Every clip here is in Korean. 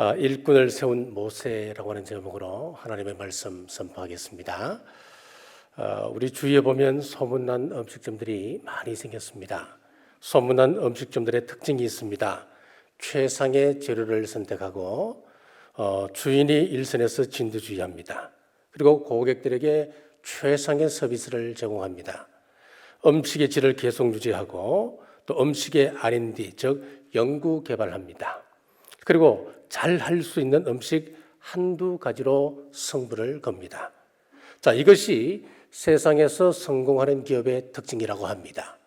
아, 일꾼을 세운 모세라고 하는 제목으로 하나님의 말씀 선포하겠습니다. 아, 우리 주위에 보면 소문난 음식점들이 많이 생겼습니다. 소문난 음식점들의 특징이 있습니다. 최상의 재료를 선택하고 어, 주인이 일선에서 진두주의합니다. 그리고 고객들에게 최상의 서비스를 제공합니다. 음식의 질을 계속 유지하고 또 음식의 R&D 즉 연구 개발합니다. 그리고 잘 할 수 있는 음식 한두 가지로 승부를 겁니다. 자, 이것이 세상에서 성공하는 기업의 특징이라고 합니다.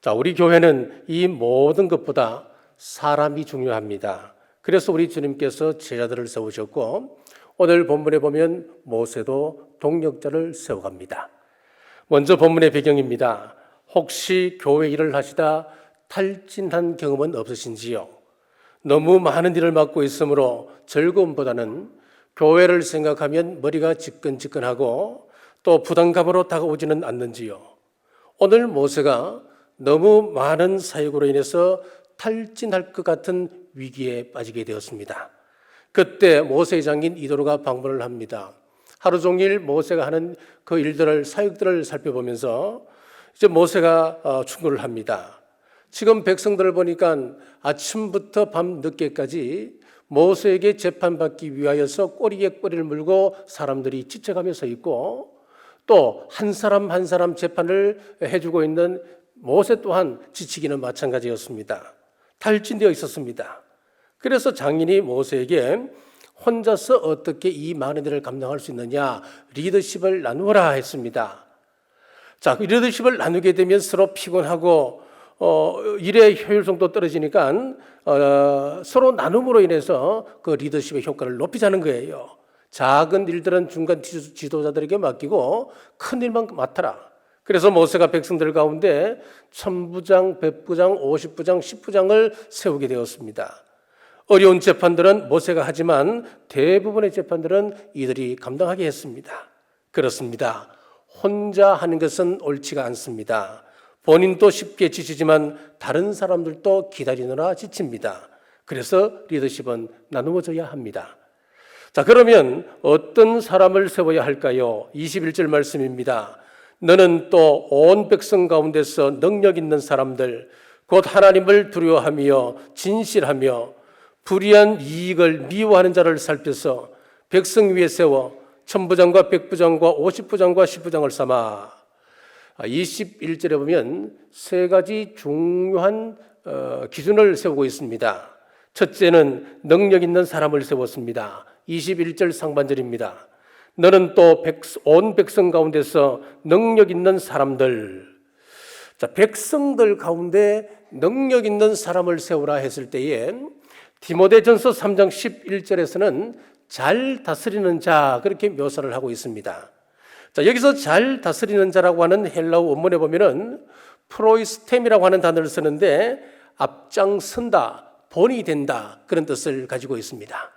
자, 우리 교회는 이 모든 것보다 사람이 중요합니다. 그래서 우리 주님께서 제자들을 세우셨고 오늘 본문에 보면 모세도 동력자를 세워갑니다. 먼저 본문의 배경입니다. 혹시 교회 일을 하시다 탈진한 경험은 없으신지요? 너무 많은 일을 맡고 있으므로 즐거움보다는 교회를 생각하면 머리가 지끈지끈하고 또 부담감으로 다가오지는 않는지요. 오늘 모세가 너무 많은 사역으로 인해서 탈진할 것 같은 위기에 빠지게 되었습니다. 그때 모세의 장인 이도로가 방문을 합니다. 하루 종일 모세가 하는 그 일들을 사역들을 살펴보면서 이제 모세가 어, 충고를 합니다. 지금 백성들을 보니까 아침부터 밤 늦게까지 모세에게 재판받기 위하여서 꼬리에 꼬리를 물고 사람들이 지쳐가며 서 있고 또 한 사람 한 사람 재판을 해주고 있는 모세 또한 지치기는 마찬가지였습니다. 탈진되어 있었습니다. 그래서 장인이 모세에게 혼자서 어떻게 이 많은 일을 감당할 수 있느냐 리더십을 나누어라 했습니다. 자, 그 리더십을 나누게 되면 서로 피곤하고 어, 일의 효율성도 떨어지니까 어, 서로 나눔으로 인해서 그 리더십의 효과를 높이자는 거예요. 작은 일들은 중간 지도자들에게 맡기고 큰 일만 맡아라. 그래서 모세가 백성들 가운데 천부장, 백부장, 오십부장, 십부장을 세우게 되었습니다. 어려운 재판들은 모세가 하지만 대부분의 재판들은 이들이 감당하게 했습니다. 그렇습니다. 혼자 하는 것은 옳지가 않습니다. 본인도 쉽게 지치지만 다른 사람들도 기다리느라 지칩니다. 그래서 리더십은 나누어져야 합니다. 자, 그러면 어떤 사람을 세워야 할까요? 21절 말씀입니다. 너는 또 온 백성 가운데서 능력 있는 사람들, 곧 하나님을 두려워하며 진실하며 불의한 이익을 미워하는 자를 살펴서 백성 위에 세워 천부장과 백부장과 오십부장과 십부장을 삼아 21절에 보면 세 가지 중요한 어, 기준을 세우고 있습니다. 첫째는 능력 있는 사람을 세웠습니다. 21절 상반절입니다. 너는 또 온 백성 가운데서 능력 있는 사람들, 자, 백성들 가운데 능력 있는 사람을 세우라 했을 때에 디모데전서 3장 11절에서는 잘 다스리는 자 그렇게 묘사를 하고 있습니다. 자, 여기서 잘 다스리는 자라고 하는 헬라어 원문에 보면은 프로이스템이라고 하는 단어를 쓰는데 앞장선다, 본이 된다 그런 뜻을 가지고 있습니다.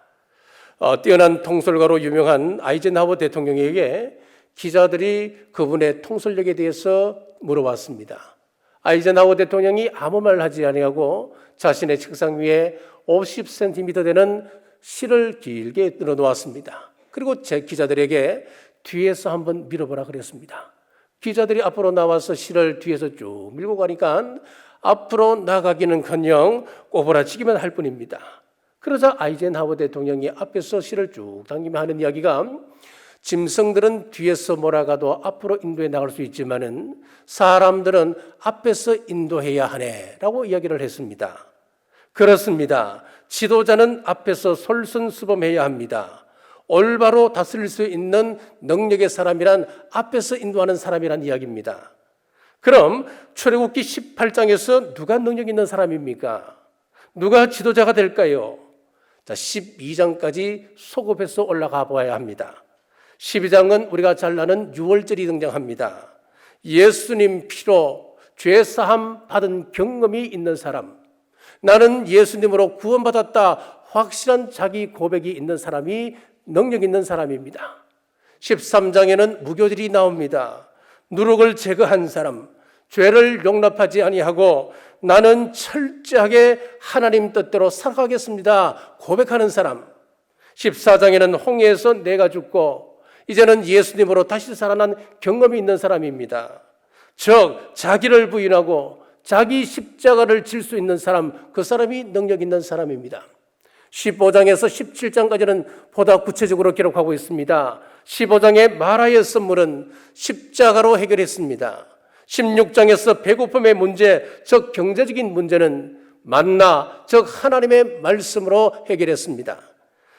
어, 뛰어난 통솔가로 유명한 아이젠하워 대통령에게 기자들이 그분의 통솔력에 대해서 물어봤습니다. 아이젠하워 대통령이 아무 말 하지 아니하고 자신의 책상 위에 50cm 되는 실을 길게 늘어 놓았습니다. 그리고 제 기자들에게 뒤에서 한번 밀어보라 그랬습니다. 기자들이 앞으로 나와서 실을 뒤에서 쭉 밀고 가니까 앞으로 나가기는커녕 꼬부라치기만 할 뿐입니다. 그러자 아이젠하워 대통령이 앞에서 실을 쭉 당기며 하는 이야기가 짐승들은 뒤에서 몰아가도 앞으로 인도해 나갈 수 있지만은 사람들은 앞에서 인도해야 하네라고 이야기를 했습니다. 그렇습니다. 지도자는 앞에서 솔선수범해야 합니다. 올바로 다스릴 수 있는 능력의 사람이란 앞에서 인도하는 사람이란 이야기입니다. 그럼 출애굽기 18장에서 누가 능력 있는 사람입니까? 누가 지도자가 될까요? 자, 12장까지 소급해서 올라가 보아야 합니다. 12장은 우리가 잘 아는 6월절이 등장합니다. 예수님 피로 죄 사함 받은 경험이 있는 사람, 나는 예수님으로 구원받았다 확실한 자기 고백이 있는 사람이 능력 있는 사람입니다. 13장에는 무교들이 나옵니다. 누룩을 제거한 사람, 죄를 용납하지 아니하고 나는 철저하게 하나님 뜻대로 살아가겠습니다. 고백하는 사람. 14장에는 홍해에서 내가 죽고 이제는 예수님으로 다시 살아난 경험이 있는 사람입니다. 즉 자기를 부인하고 자기 십자가를 질 수 있는 사람, 그 사람이 능력 있는 사람입니다. 15장에서 17장까지는 보다 구체적으로 기록하고 있습니다. 15장의 마라의 선물은 십자가로 해결했습니다. 16장에서 배고픔의 문제, 즉 경제적인 문제는 만나, 즉 하나님의 말씀으로 해결했습니다.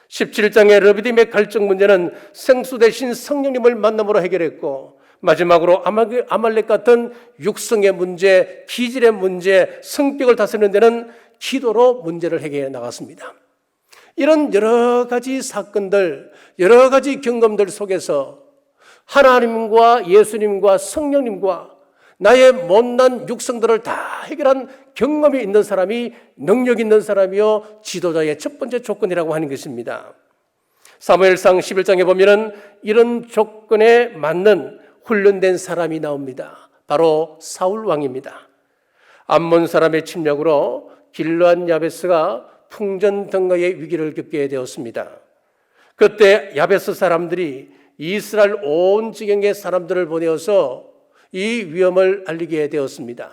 17장의 르비딤의 갈증 문제는 생수 대신 성령님을 만남으로 해결했고 마지막으로 아말렉 같은 육성의 문제, 기질의 문제, 성격을 다스리는 데는 기도로 문제를 해결해 나갔습니다. 이런 여러 가지 사건들, 여러 가지 경험들 속에서 하나님과 예수님과 성령님과 나의 못난 육성들을 다 해결한 경험이 있는 사람이 능력 있는 사람이요 지도자의 첫 번째 조건이라고 하는 것입니다. 사무엘상 11장에 보면은 이런 조건에 맞는 훈련된 사람이 나옵니다. 바로 사울 왕입니다. 암몬 사람의 침략으로 길르한 야베스가 풍전등가의 위기를 겪게 되었습니다. 그때 야베스 사람들이 이스라엘 온 지경의 사람들을 보내어서 이 위험을 알리게 되었습니다.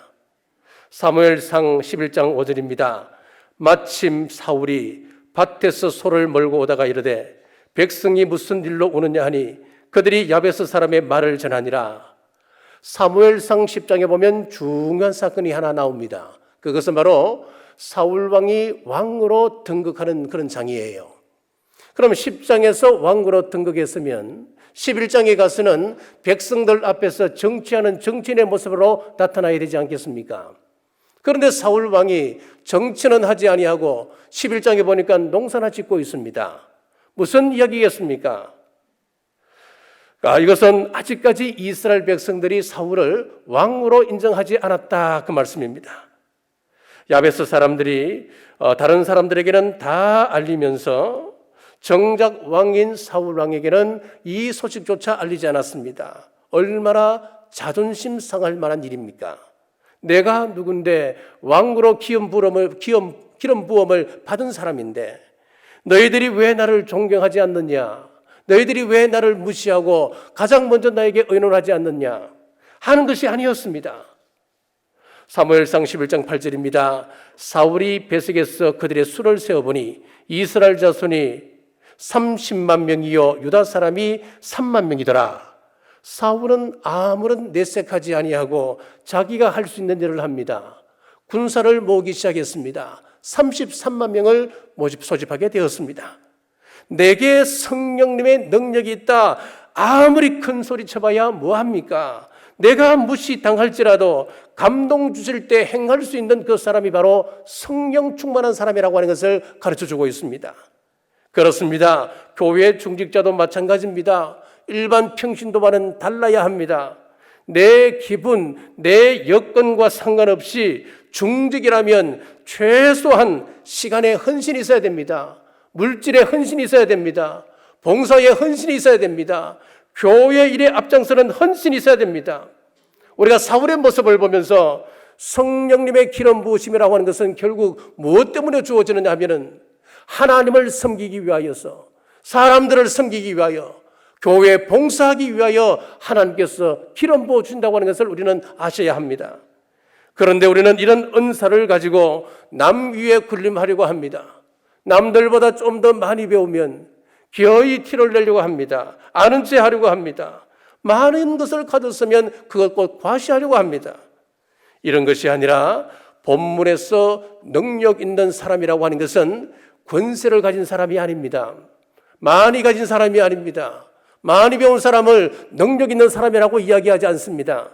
사무엘상 11장 5절입니다. 마침 사울이 밭에서 소를 몰고 오다가 이르되 백성이 무슨 일로 오느냐 하니 그들이 야베스 사람의 말을 전하니라. 사무엘상 10장에 보면 중요한 사건이 하나 나옵니다. 그것은 바로 사울 왕이 왕으로 등극하는 그런 장이에요. 그럼 10장에서 왕으로 등극했으면 11장에 가서는 백성들 앞에서 정치하는 정치인의 모습으로 나타나야 되지 않겠습니까? 그런데 사울 왕이 정치는 하지 아니하고 11장에 보니까 농사나 짓고 있습니다. 무슨 이야기겠습니까? 아, 이것은 아직까지 이스라엘 백성들이 사울을 왕으로 인정하지 않았다 그 말씀입니다. 야베스 사람들이 어, 다른 사람들에게는 다 알리면서 정작 왕인 사울 왕에게는 이 소식조차 알리지 않았습니다. 얼마나 자존심 상할 만한 일입니까? 내가 누군데 왕으로 기름 부음을 기름, 기름 부음을 받은 사람인데 너희들이 왜 나를 존경하지 않느냐? 너희들이 왜 나를 무시하고 가장 먼저 나에게 의논하지 않느냐? 하는 것이 아니었습니다. 사무엘상 11장 8절입니다. 사울이 베색에서 그들의 수를 세어보니 이스라엘 자손이 30만 명이요 유다 사람이 3만 명이더라. 사울은 아무런 내색하지 아니하고 자기가 할 수 있는 일을 합니다. 군사를 모으기 시작했습니다. 33만 명을 모집 소집하게 되었습니다. 내게 성령님의 능력이 있다. 아무리 큰 소리 쳐봐야 뭐 합니까? 내가 무시당할지라도 감동 주실 때 행할 수 있는 그 사람이 바로 성령 충만한 사람이라고 하는 것을 가르쳐 주고 있습니다. 그렇습니다. 교회 중직자도 마찬가지입니다. 일반 평신도와는 달라야 합니다. 내 기분, 내 여건과 상관없이 중직이라면 최소한 시간에 헌신이 있어야 됩니다. 물질에 헌신이 있어야 됩니다. 봉사에 헌신이 있어야 됩니다. 교회 일에 앞장서는 헌신이 있어야 됩니다. 우리가 사울의 모습을 보면서 성령님의 기름 부으심이라고 하는 것은 결국 무엇 때문에 주어지느냐 하면은 하나님을 섬기기 위하여서 사람들을 섬기기 위하여 교회 봉사하기 위하여 하나님께서 기름 부어 주신다고 하는 것을 우리는 아셔야 합니다. 그런데 우리는 이런 은사를 가지고 남 위에 군림하려고 합니다. 남들보다 좀 더 많이 배우면 기어이 티를 내려고 합니다. 아는 체 하려고 합니다. 많은 것을 가졌으면 그것 꼭 과시하려고 합니다. 이런 것이 아니라 본문에서 능력 있는 사람이라고 하는 것은 권세를 가진 사람이 아닙니다. 많이 가진 사람이 아닙니다. 많이 배운 사람을 능력 있는 사람이라고 이야기하지 않습니다.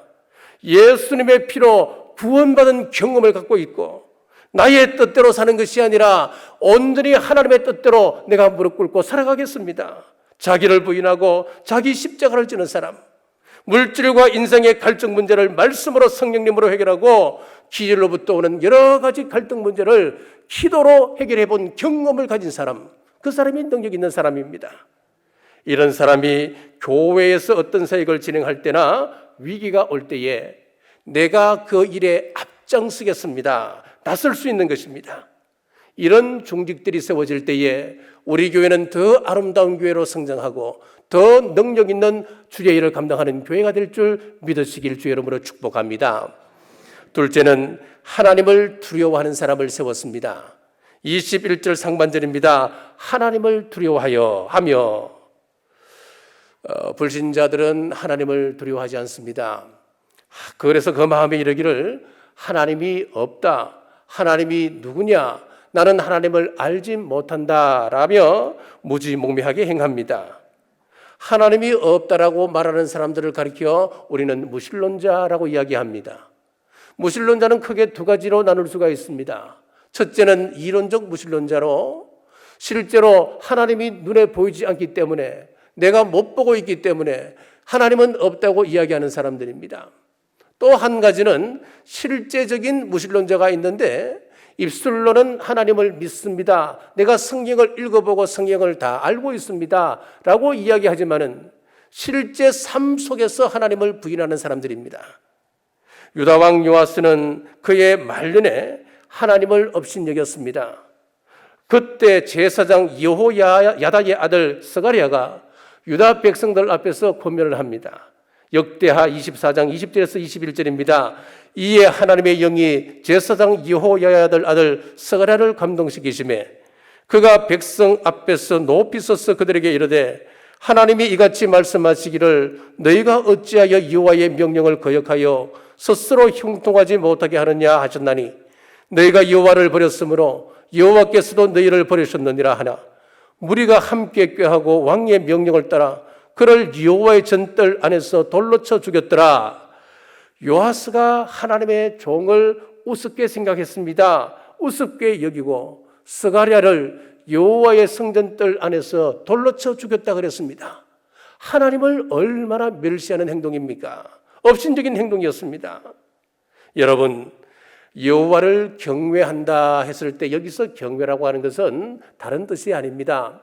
예수님의 피로 구원받은 경험을 갖고 있고 나의 뜻대로 사는 것이 아니라 온전히 하나님의 뜻대로 내가 무릎 꿇고 살아가겠습니다. 자기를 부인하고 자기 십자가를 지는 사람. 물질과 인생의 갈등 문제를 말씀으로 성령님으로 해결하고 기질로부터 오는 여러 가지 갈등 문제를 기도로 해결해 본 경험을 가진 사람. 그 사람이 능력 있는 사람입니다. 이런 사람이 교회에서 어떤 사역을 진행할 때나 위기가 올 때에 내가 그 일에 앞장서겠습니다. 나설 수 있는 것입니다. 이런 중직들이 세워질 때에 우리 교회는 더 아름다운 교회로 성장하고 더 능력 있는 주의 일을 감당하는 교회가 될 줄 믿으시길 주의 이름으로 축복합니다. 둘째는 하나님을 두려워하는 사람을 세웠습니다. 21절 상반절입니다. 하나님을 두려워하여 하며 어, 불신자들은 하나님을 두려워하지 않습니다. 그래서 그 마음에 이르기를 하나님이 없다. 하나님이 누구냐? 나는 하나님을 알지 못한다라며 무지몽매하게 행합니다. 하나님이 없다라고 말하는 사람들을 가리켜 우리는 무신론자라고 이야기합니다. 무신론자는 크게 두 가지로 나눌 수가 있습니다. 첫째는 이론적 무신론자로 실제로 하나님이 눈에 보이지 않기 때문에 내가 못 보고 있기 때문에 하나님은 없다고 이야기하는 사람들입니다. 또 한 가지는 실제적인 무신론자가 있는데 입술로는 하나님을 믿습니다. 내가 성경을 읽어보고 성경을 다 알고 있습니다. 라고 이야기하지만은 실제 삶 속에서 하나님을 부인하는 사람들입니다. 유다왕 요아스는 그의 말년에 하나님을 업신여겼습니다. 그때 제사장 여호야다의 아들 스가리아가 유다 백성들 앞에서 권면을 합니다. 역대하 24장 20절에서 21절입니다. 이에 하나님의 영이 제사장 여호야다의 아들 스가리아를 감동시키심에 그가 백성 앞에서 높이 서서 그들에게 이르되 하나님이 이같이 말씀하시기를 너희가 어찌하여 여호와의 명령을 거역하여 스스로 형통하지 못하게 하느냐 하셨나니 너희가 여호와를 버렸으므로 여호와께서도 너희를 버리셨느니라 하나 무리가 함께 꾀하고 왕의 명령을 따라 그를 여호와의 전뜰 안에서 돌로 쳐 죽였더라. 요하스가 하나님의 종을 우습게 생각했습니다. 우습게 여기고 스가리아를 여호와의 성전뜰 안에서 돌로 쳐 죽였다 그랬습니다. 하나님을 얼마나 멸시하는 행동입니까? 업신적인 행동이었습니다. 여러분, 여호와를 경외한다 했을 때 여기서 경외라고 하는 것은 다른 뜻이 아닙니다.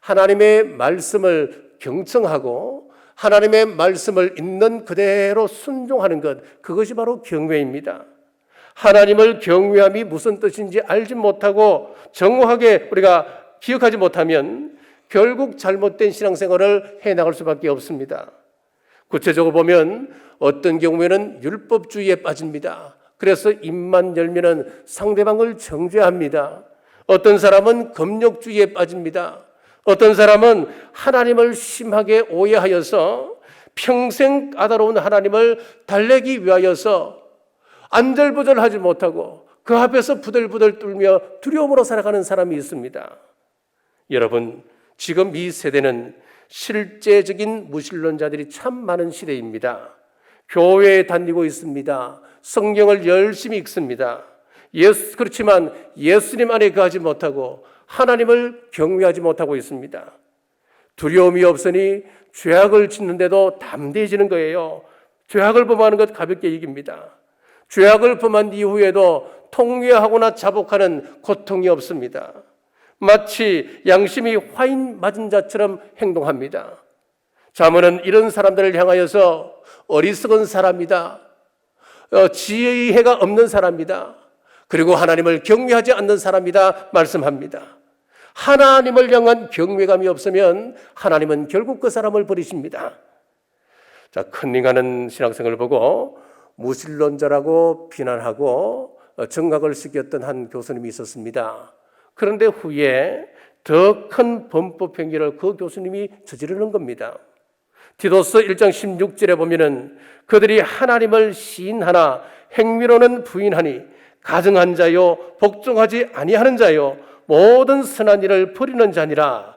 하나님의 말씀을 경청하고 하나님의 말씀을 있는 그대로 순종하는 것 그것이 바로 경외입니다. 하나님을 경외함이 무슨 뜻인지 알지 못하고 정확하게 우리가 기억하지 못하면 결국 잘못된 신앙생활을 해 나갈 수밖에 없습니다. 구체적으로 보면 어떤 경우에는 율법주의에 빠집니다. 그래서 입만 열면은 상대방을 정죄합니다. 어떤 사람은 금욕주의에 빠집니다. 어떤 사람은 하나님을 심하게 오해하여서 평생 까다로운 하나님을 달래기 위하여서 안절부절하지 못하고 그 앞에서 부들부들 떨며 두려움으로 살아가는 사람이 있습니다. 여러분, 지금 이 세대는 실제적인 무신론자들이 참 많은 시대입니다. 교회에 다니고 있습니다. 성경을 열심히 읽습니다. 예수, 그렇지만 예수님 안에 거하지 못하고 하나님을 경외하지 못하고 있습니다. 두려움이 없으니 죄악을 짓는데도 담대해지는 거예요. 죄악을 범하는 것 가볍게 이깁니다. 죄악을 범한 이후에도 통회하거나 자복하는 고통이 없습니다. 마치 양심이 화인 맞은 자처럼 행동합니다. 자문은 이런 사람들을 향하여서 어리석은 사람이다. 어, 지혜가 없는 사람이다. 그리고 하나님을 경외하지 않는 사람이다. 말씀합니다. 하나님을 향한 경외감이 없으면 하나님은 결국 그 사람을 버리십니다. 자, 컨닝하는 신학생을 보고 무신론자라고 비난하고 정각을 시켰던 한 교수님이 있었습니다. 그런데 후에 더 큰 범법 행위를 그 교수님이 저지르는 겁니다. 디도스 1장 16절에 보면은 그들이 하나님을 시인하나 행위로는 부인하니 가증한 자요 복종하지 아니하는 자요 모든 선한 일을 버리는 자니라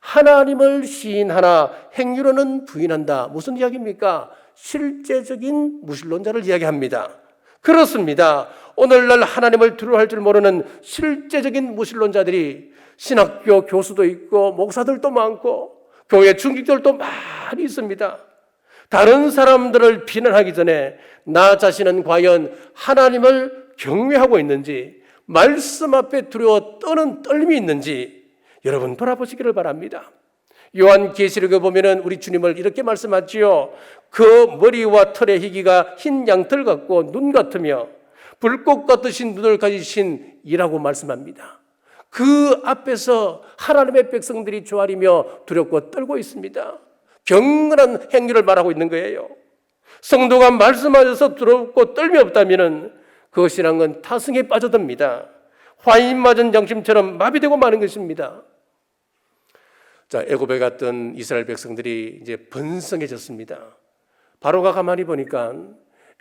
하나님을 시인하나 행위로는 부인한다. 무슨 이야기입니까? 실제적인 무신론자를 이야기합니다. 그렇습니다. 오늘날 하나님을 두려워할 줄 모르는 실제적인 무신론자들이 신학교 교수도 있고 목사들도 많고 교회 중직들도 많이 있습니다. 다른 사람들을 비난하기 전에 나 자신은 과연 하나님을 경외하고 있는지 말씀 앞에 두려워 떠는 떨림이 있는지 여러분 돌아보시기를 바랍니다. 요한 계시록에 보면은 우리 주님을 이렇게 말씀하지요. 그 머리와 털의 희기가 흰 양털 같고 눈 같으며 불꽃 같으신 눈을 가지신 이라고 말씀합니다. 그 앞에서 하나님의 백성들이 조아리며 두렵고 떨고 있습니다. 경건한 행위를 말하고 있는 거예요. 성도가 말씀하셔서 두렵고 떨미 없다면은 그것이란 건 타승에 빠져듭니다. 화인 맞은 양심처럼 마비되고 마는 것입니다. 자, 애굽에 갔던 이스라엘 백성들이 이제 번성해졌습니다. 바로가 가만히 보니까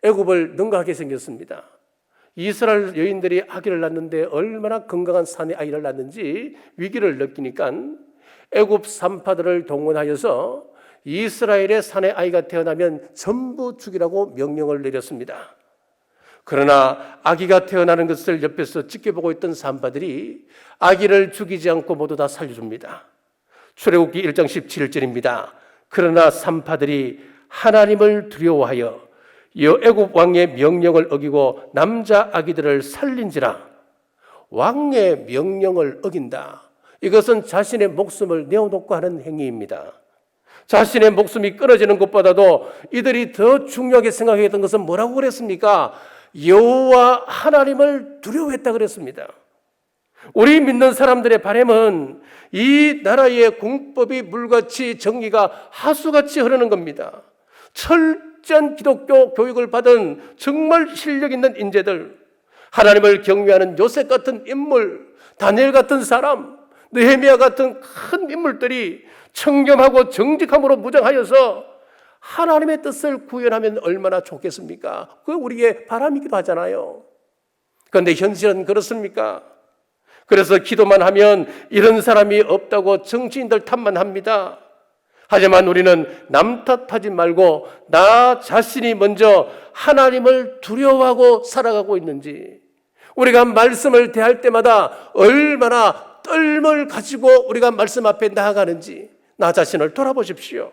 애굽을 능가하게 생겼습니다. 이스라엘 여인들이 아기를 낳는데 얼마나 건강한 산의 아이를 낳는지 위기를 느끼니까 애굽 산파들을 동원하여서 이스라엘의 산의 아이가 태어나면 전부 죽이라고 명령을 내렸습니다. 그러나 아기가 태어나는 것을 옆에서 지켜보고 있던 산파들이 아기를 죽이지 않고 모두 다 살려줍니다. 출애굽기 1장 17절입니다. 그러나 산파들이 하나님을 두려워하여 여애굽 왕의 명령을 어기고 남자 아기들을 살린지라 왕의 명령을 어긴다. 이것은 자신의 목숨을 내어놓고 하는 행위입니다. 자신의 목숨이 끊어지는 것보다도 이들이 더 중요하게 생각했던 것은 뭐라고 그랬습니까? 여호와 하나님을 두려워했다 그랬습니다. 우리 믿는 사람들의 바람은 이 나라의 공법이 물같이 정의가 하수같이 흐르는 겁니다. 철저한 기독교 교육을 받은 정말 실력 있는 인재들, 하나님을 경외하는 요셉 같은 인물, 다니엘 같은 사람, 느헤미야 같은 큰 인물들이 청렴하고 정직함으로 무장하여서 하나님의 뜻을 구현하면 얼마나 좋겠습니까? 그게 우리의 바람이기도 하잖아요. 그런데 현실은 그렇습니까? 그래서 기도만 하면 이런 사람이 없다고 정치인들 탓만 합니다. 하지만 우리는 남 탓하지 말고 나 자신이 먼저 하나님을 두려워하고 살아가고 있는지 우리가 말씀을 대할 때마다 얼마나 떨을 가지고 우리가 말씀 앞에 나아가는지 나 자신을 돌아보십시오.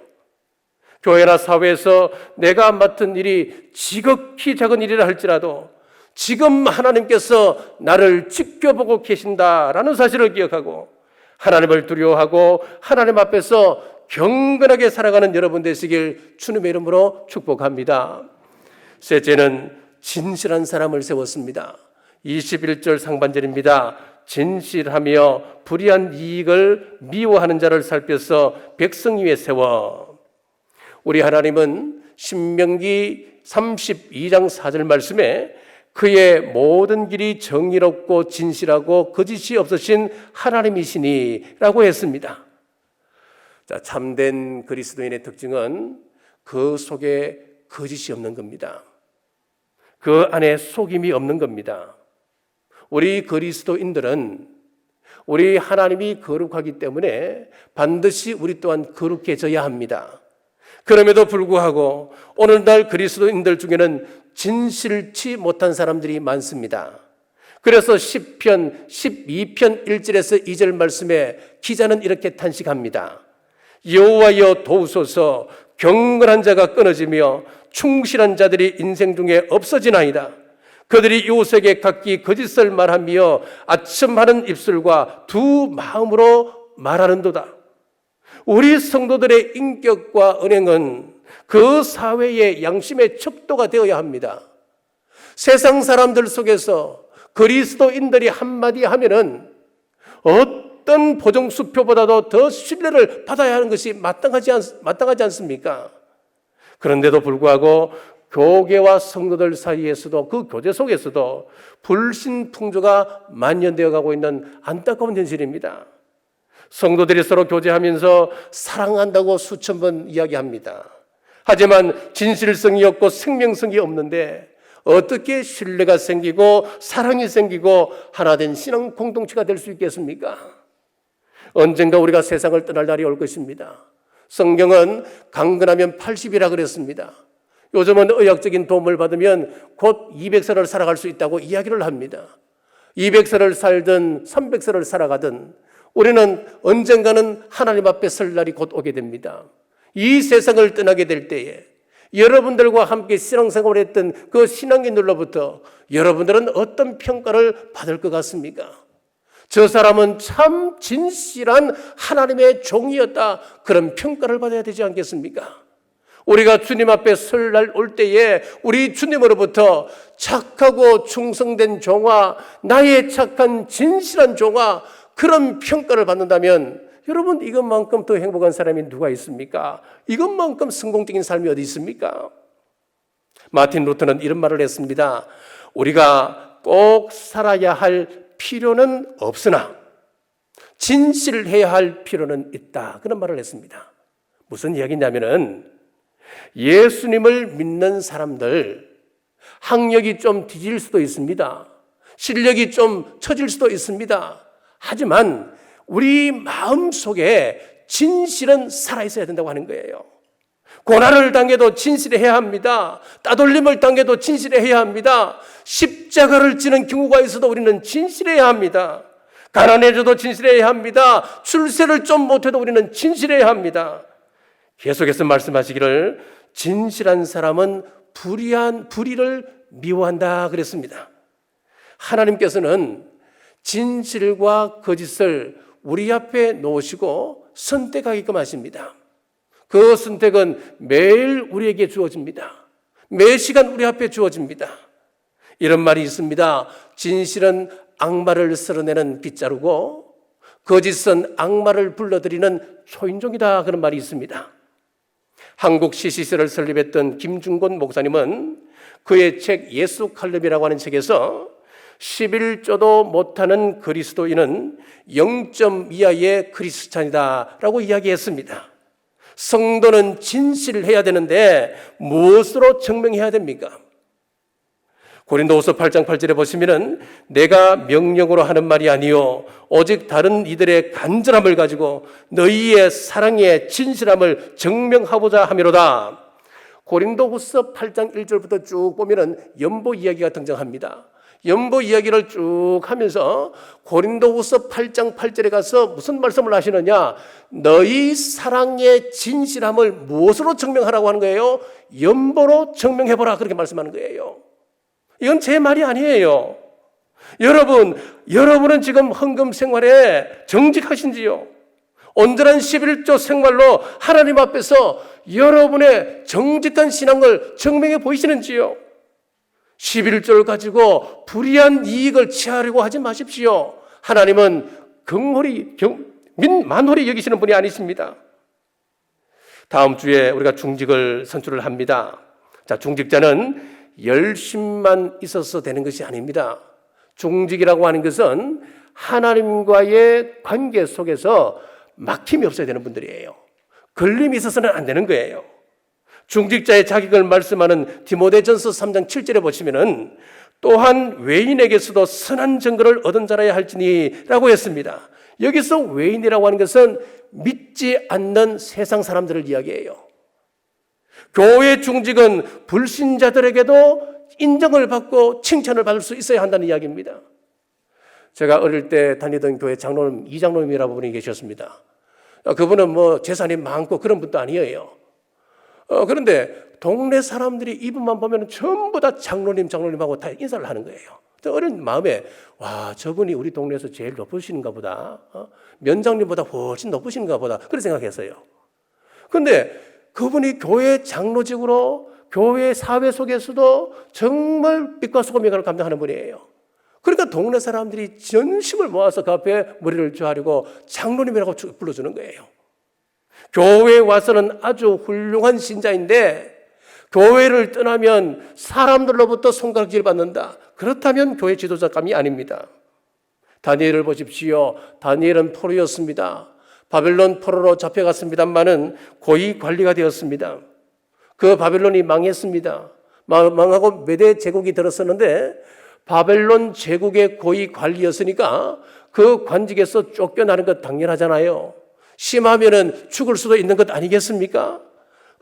교회나 사회에서 내가 맡은 일이 지극히 작은 일이라 할지라도 지금 하나님께서 나를 지켜보고 계신다라는 사실을 기억하고 하나님을 두려워하고 하나님 앞에서 경건하게 살아가는 여러분 되시길 주님의 이름으로 축복합니다. 셋째는 진실한 사람을 세웠습니다. 21절 상반절입니다. 진실하며 불의한 이익을 미워하는 자를 살펴서 백성 위에 세워. 우리 하나님은 신명기 32장 4절 말씀에 그의 모든 길이 정의롭고 진실하고 거짓이 없으신 하나님이시니라고 했습니다. 자, 참된 그리스도인의 특징은 그 속에 거짓이 없는 겁니다. 그 안에 속임이 없는 겁니다. 우리 그리스도인들은 우리 하나님이 거룩하기 때문에 반드시 우리 또한 거룩해져야 합니다. 그럼에도 불구하고 오늘날 그리스도인들 중에는 진실치 못한 사람들이 많습니다. 그래서 10편, 12편 1절에서 2절 말씀에 기자는 이렇게 탄식합니다. 여호와여 도우소서 경건한 자가 끊어지며 충실한 자들이 인생 중에 없어지나이다. 그들이 요색에 각기 거짓을 말하며 아첨하는 입술과 두 마음으로 말하는도다. 우리 성도들의 인격과 은행은 그 사회의 양심의 척도가 되어야 합니다. 세상 사람들 속에서 그리스도인들이 한마디 하면은 어떤 보정수표보다도 더 신뢰를 받아야 하는 것이 마땅하지, 않, 마땅하지 않습니까? 그런데도 불구하고 교계와 성도들 사이에서도 그 교제 속에서도 불신 풍조가 만연되어 가고 있는 안타까운 현실입니다. 성도들이 서로 교제하면서 사랑한다고 수천 번 이야기합니다. 하지만 진실성이 없고 생명성이 없는데 어떻게 신뢰가 생기고 사랑이 생기고 하나된 신앙 공동체가 될 수 있겠습니까? 언젠가 우리가 세상을 떠날 날이 올 것입니다. 성경은 강건하면 80이라 그랬습니다. 요즘은 의학적인 도움을 받으면 곧 200세를 살아갈 수 있다고 이야기를 합니다. 200세를 살든 300세를 살아가든 우리는 언젠가는 하나님 앞에 설 날이 곧 오게 됩니다. 이 세상을 떠나게 될 때에 여러분들과 함께 신앙생활을 했던 그 신앙인들로부터 여러분들은 어떤 평가를 받을 것 같습니까? 저 사람은 참 진실한 하나님의 종이었다. 그런 평가를 받아야 되지 않겠습니까? 우리가 주님 앞에 설날 올 때에 우리 주님으로부터 착하고 충성된 종아, 나의 착한 진실한 종아, 그런 평가를 받는다면 여러분 이것만큼 더 행복한 사람이 누가 있습니까? 이것만큼 성공적인 삶이 어디 있습니까? 마틴 루터는 이런 말을 했습니다. 우리가 꼭 살아야 할 필요는 없으나 진실해야 할 필요는 있다. 그런 말을 했습니다. 무슨 이야기냐면은 예수님을 믿는 사람들 학력이 좀 뒤질 수도 있습니다. 실력이 좀 처질 수도 있습니다. 하지만 우리 마음 속에 진실은 살아있어야 된다고 하는 거예요. 고난을 당해도 진실해야 합니다. 따돌림을 당해도 진실해야 합니다. 십자가를 지는 경우가 있어도 우리는 진실해야 합니다. 가난해져도 진실해야 합니다. 출세를 좀 못해도 우리는 진실해야 합니다. 계속해서 말씀하시기를 진실한 사람은 불의한 불의를 미워한다 그랬습니다. 하나님께서는 진실과 거짓을 우리 앞에 놓으시고 선택하게끔 하십니다. 그 선택은 매일 우리에게 주어집니다. 매 시간 우리 앞에 주어집니다. 이런 말이 있습니다. 진실은 악마를 쓸어내는 빗자루고 거짓은 악마를 불러들이는 초인종이다. 그런 말이 있습니다. 한국 시시설을 설립했던 김중곤 목사님은 그의 책 예수 칼럼이라고 하는 책에서 11조도 못하는 그리스도인은 0점 이하의 크리스찬이다라고 이야기했습니다. 성도는 진실을 해야 되는데 무엇으로 증명해야 됩니까? 고린도후서 8장 8절에 보시면은 내가 명령으로 하는 말이 아니요 오직 다른 이들의 간절함을 가지고 너희의 사랑의 진실함을 증명하고자 함이로다. 고린도후서 8장 1절부터 쭉 보면은 연보 이야기가 등장합니다. 연보 이야기를 쭉 하면서 고린도후서 8장 8절에 가서 무슨 말씀을 하시느냐? 너희 사랑의 진실함을 무엇으로 증명하라고 하는 거예요? 연보로 증명해 보라 그렇게 말씀하는 거예요. 이건 제 말이 아니에요. 여러분, 여러분은 지금 헌금 생활에 정직하신지요? 온전한 11조 생활로 하나님 앞에서 여러분의 정직한 신앙을 증명해 보이시는지요? 11조를 가지고 불이한 이익을 취하려고 하지 마십시오. 하나님은 긍홀히, 만홀히 여기시는 분이 아니십니다. 다음 주에 우리가 중직을 선출을 합니다. 자, 중직자는 열심만 있어서 되는 것이 아닙니다. 중직이라고 하는 것은 하나님과의 관계 속에서 막힘이 없어야 되는 분들이에요. 걸림이 있어서는 안 되는 거예요. 중직자의 자격을 말씀하는 디모데전서 3장 7절에 보시면은 또한 외인에게서도 선한 증거를 얻은 자라야 할지니라고 했습니다. 여기서 외인이라고 하는 것은 믿지 않는 세상 사람들을 이야기해요. 교회 중직은 불신자들에게도 인정을 받고 칭찬을 받을 수 있어야 한다는 이야기입니다. 제가 어릴 때 다니던 교회 장로님, 이장로님이라고 분이 계셨습니다. 그분은 뭐 재산이 많고 그런 분도 아니에요. 어, 그런데 동네 사람들이 이분만 보면 전부 다 장로님, 장로님하고 다 인사를 하는 거예요. 어린 마음에 와 저분이 우리 동네에서 제일 높으신가 보다. 어? 면장님보다 훨씬 높으신가 보다. 그렇게 생각했어요. 그런데 그분이 교회 장로직으로 교회 사회 속에서도 정말 빛과 소금의 을 감당하는 분이에요. 그러니까 동네 사람들이 전심을 모아서 그 앞에 머리를 조아리고 장로님이라고 불러주는 거예요. 교회에 와서는 아주 훌륭한 신자인데 교회를 떠나면 사람들로부터 손가락질 받는다. 그렇다면 교회 지도자감이 아닙니다. 다니엘을 보십시오. 다니엘은 포로였습니다. 바벨론 포로로 잡혀갔습니다만은 고위 관리가 되었습니다. 그 바벨론이 망했습니다. 망하고 메대 제국이 들었었는데 바벨론 제국의 고위 관리였으니까 그 관직에서 쫓겨나는 것 당연하잖아요. 심하면은 죽을 수도 있는 것 아니겠습니까?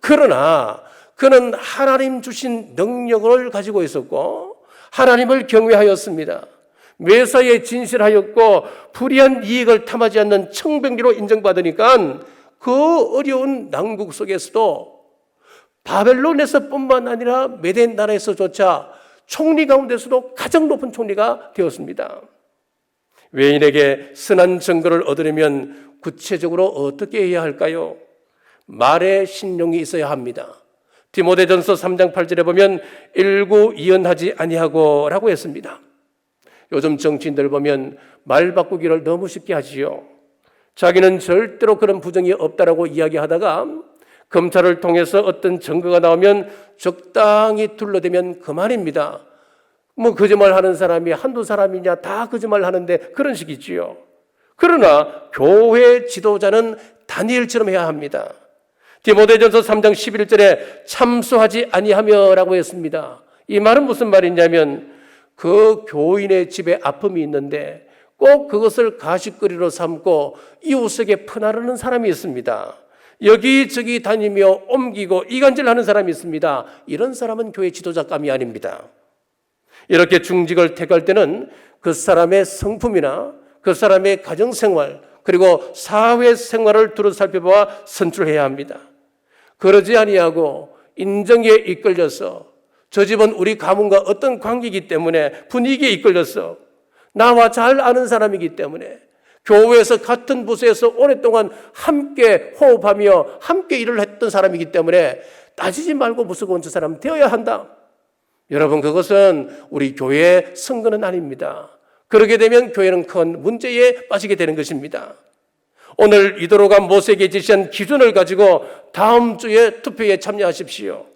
그러나 그는 하나님 주신 능력을 가지고 있었고 하나님을 경외하였습니다. 매사에 진실하였고 불의한 이익을 탐하지 않는 청병기로 인정받으니까 그 어려운 난국 속에서도 바벨론에서뿐만 아니라 메덴 나라에서조차 총리 가운데서도 가장 높은 총리가 되었습니다. 외인에게 선한 증거를 얻으려면 구체적으로 어떻게 해야 할까요? 말에 신용이 있어야 합니다. 디모데전서 3장 8절에 보면 일구 이언하지 아니하고라고 했습니다. 요즘 정치인들 보면 말 바꾸기를 너무 쉽게 하지요. 자기는 절대로 그런 부정이 없다라고 이야기하다가 검찰을 통해서 어떤 증거가 나오면 적당히 둘러대면 그만입니다. 뭐 거짓말 하는 사람이 한두 사람이냐 다 거짓말 하는데 그런 식이지요. 그러나 교회 지도자는 다니엘처럼 해야 합니다. 디모데전서 3장 11절에 참소하지 아니하며라고 했습니다. 이 말은 무슨 말이냐면 그 교인의 집에 아픔이 있는데 꼭 그것을 가십거리로 삼고 이웃에게 퍼나르는 사람이 있습니다. 여기저기 다니며 옮기고 이간질하는 사람이 있습니다. 이런 사람은 교회 지도자감이 아닙니다. 이렇게 중직을 택할 때는 그 사람의 성품이나 그 사람의 가정생활 그리고 사회생활을 두루 살펴봐 선출해야 합니다. 그러지 아니하고 인정에 이끌려서 저 집은 우리 가문과 어떤 관계이기 때문에 분위기에 이끌려서 나와 잘 아는 사람이기 때문에 교회에서 같은 부서에서 오랫동안 함께 호흡하며 함께 일을 했던 사람이기 때문에 따지지 말고 무수고원 저 사람 되어야 한다. 여러분 그것은 우리 교회의 선거는 아닙니다. 그러게 되면 교회는 큰 문제에 빠지게 되는 것입니다. 오늘 이도로가 모세에게 제시한 기준을 가지고 다음 주에 투표에 참여하십시오.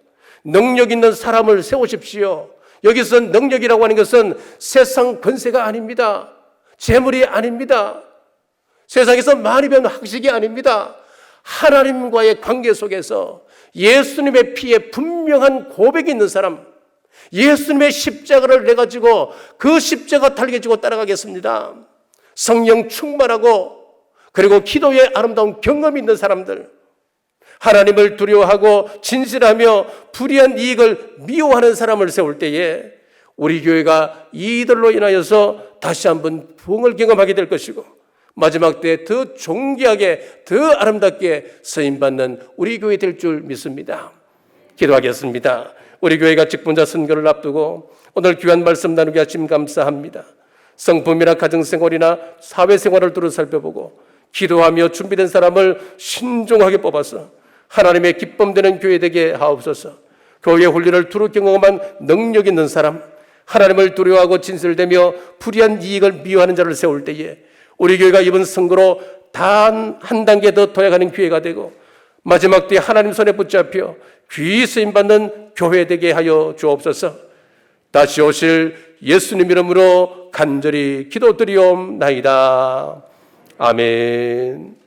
능력 있는 사람을 세우십시오. 여기서 능력이라고 하는 것은 세상 권세가 아닙니다. 재물이 아닙니다. 세상에서 많이 배운 학식이 아닙니다. 하나님과의 관계 속에서 예수님의 피에 분명한 고백이 있는 사람, 예수님의 십자가를 내 가지고 그 십자가 달개지고 따라가겠습니다. 성령 충만하고 그리고 기도의 아름다운 경험이 있는 사람들, 하나님을 두려워하고 진실하며 불의한 이익을 미워하는 사람을 세울 때에 우리 교회가 이들로 인하여서 다시 한번 부흥을 경험하게 될 것이고 마지막 때더 존귀하게 더 아름답게 서임 받는 우리 교회 될 줄 믿습니다. 기도하겠습니다. 우리 교회가 직분자 선거를 앞두고 오늘 귀한 말씀 나누게 하심 감사합니다. 성품이나 가정생활이나 사회생활을 두루 살펴보고 기도하며 준비된 사람을 신중하게 뽑아서 하나님의 기쁨되는 교회 되게 하옵소서. 교회 훈련을 두루 경험한 능력 있는 사람, 하나님을 두려워하고 진실되며 불의한 이익을 미워하는 자를 세울 때에 우리 교회가 이번 선거로 단 한 단계 더 도약하는 기회가 되고 마지막 때 하나님 손에 붙잡혀 귀 쓰임 받는 교회 되게 하여 주옵소서. 다시 오실 예수님 이름으로 간절히 기도드리옵나이다. 아멘.